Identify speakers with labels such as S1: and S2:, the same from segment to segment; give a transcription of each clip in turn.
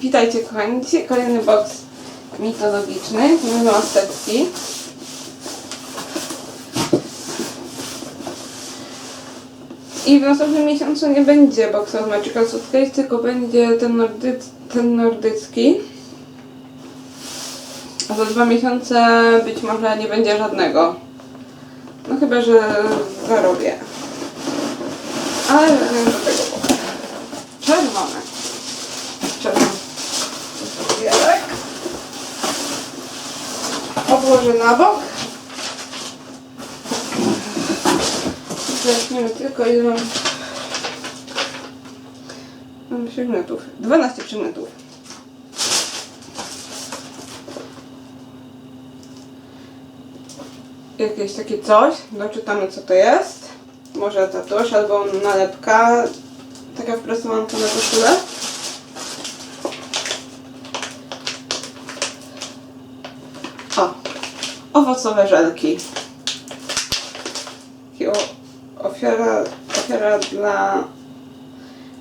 S1: Witajcie kochani, dzisiaj kolejny box mitologiczny, mamy maseczki. I w następnym miesiącu nie będzie boxa z Magical Suitcase, tylko będzie ten, nordy, ten nordycki. A za dwa miesiące być może nie będzie żadnego. No chyba, że zarobię. Ale do tego Odłożę na bok. Weźmiemy tylko ile mam. Mam przedmiotów. 12 przedmiotów. Jakieś takie coś. Doczytamy co to jest. Może tatuaż albo nalepka. Taka wprasowanka na koszulę. Owocowe żelki. Ofiara, ofiara dla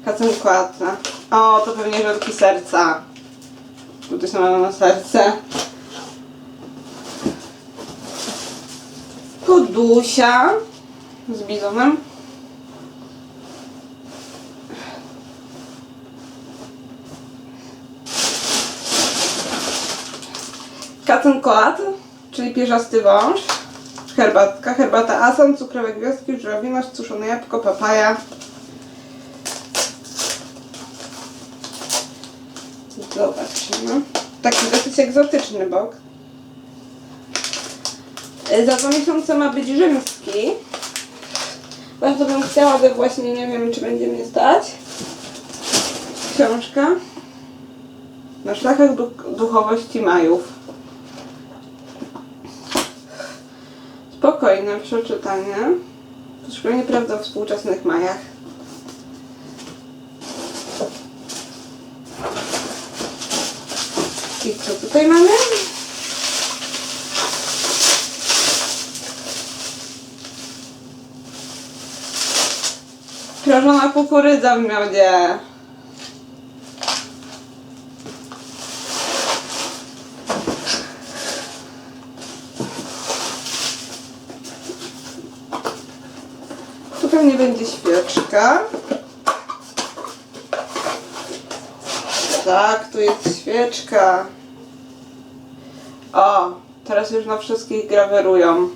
S1: Kacenkoatra. O, to pewnie żelki serca. To samo na serce. Podusia z bizonem. Kacenkoatr, czyli pierzasty wąż. Herbatka, herbata asan, cukrowe gwiazdki, żurawina, suszone jabłko, papaja. Zobaczymy. Taki dosyć egzotyczny bok. E, Za dwa miesiące ma być rzymski. Bardzo bym chciała, ale właśnie nie wiem, czy będzie mnie stać. Książka. Na szlakach du- duchowości Majów. Spokojne przeczytanie. Poszukiwanie prawdy o współczesnych Majach. I co tutaj mamy? Prażona kukurydza w miodzie. Tu pewnie będzie świeczka. Tak, tu jest świeczka. O, teraz już na wszystkich grawerują.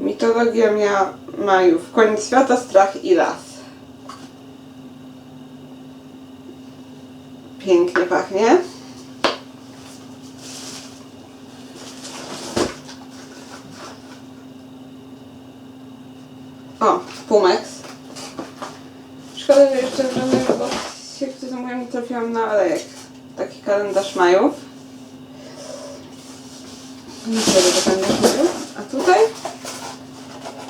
S1: Mitologia mia Majów. Koniec świata, strach i las. Pięknie pachnie. O, Pumex. Szkoda, że jeszcze w żadnym boksie, który zamówiłam, nie trafiłam na alejek. Taki kalendarz Majów. Nie wiem, to kalendarz. A tutaj?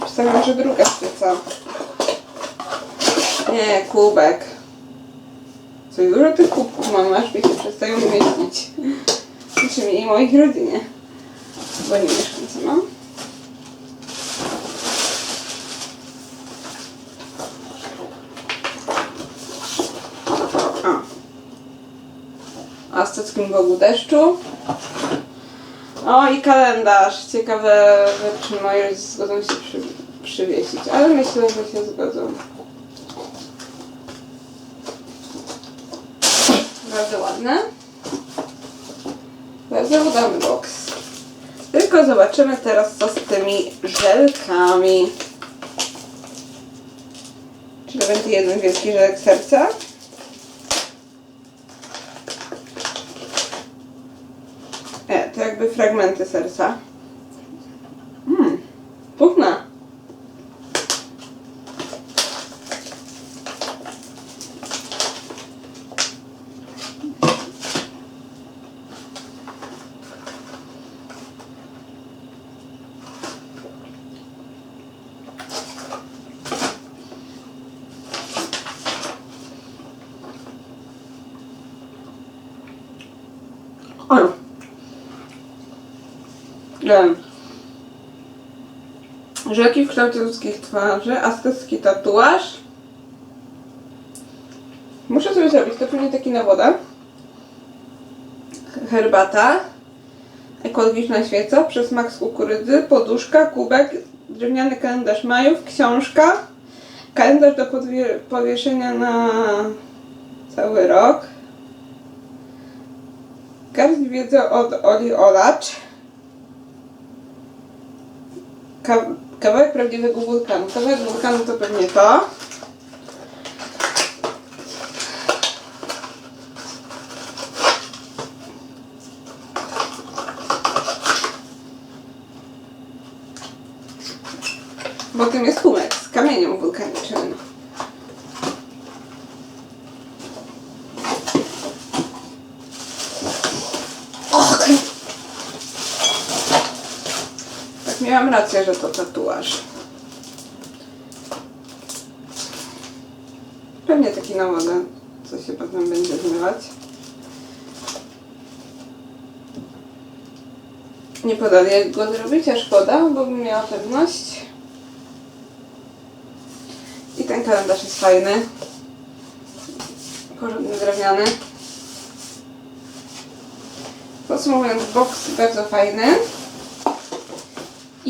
S1: Przedstawiam, że druga sztyca. Nie, kubek. Co i dużo tych kubków mam, aż mi się przestają mieścić. Znaczy mi i moich rodzinie. Bo nie mieszkam sama. O. Azteckim bogu deszczu. O i kalendarz. Ciekawe, czy moi rodzice zgodzą się przy, przywiesić, ale myślę, że się zgodzą. Bardzo ładne. Bardzo udany boks. Tylko zobaczymy teraz co z tymi żelkami. Czy to będzie jeden wielki żelek serca? E, to jakby fragmenty serca. Wiem. Rzeki w kształcie ludzkich twarzy, aztecki tatuaż. Muszę sobie zrobić, to pewnie taki na wodę. Herbata. Ekologiczna świeca, przesmak z kukurydzy, poduszka, kubek, drewniany kalendarz Majów, książka, kalendarz do powieszenia na cały rok, garść wiedzy od Oli Olacz, Ka- kawałek prawdziwego wulkanu. Kawałek wulkanu to pewnie to. Bo tym jest kumek z kamieniem wulkanicznym. Miałam rację, że to tatuaż. Pewnie taki na wodę, co się potem będzie zmywać. Nie podali jak go zrobić, a szkoda, bo bym miała pewność. I ten kalendarz jest fajny. Porządny drewniany. Podsumowując, box bardzo fajny.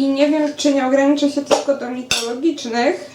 S1: I nie wiem, czy nie ograniczę się tylko do mitologicznych,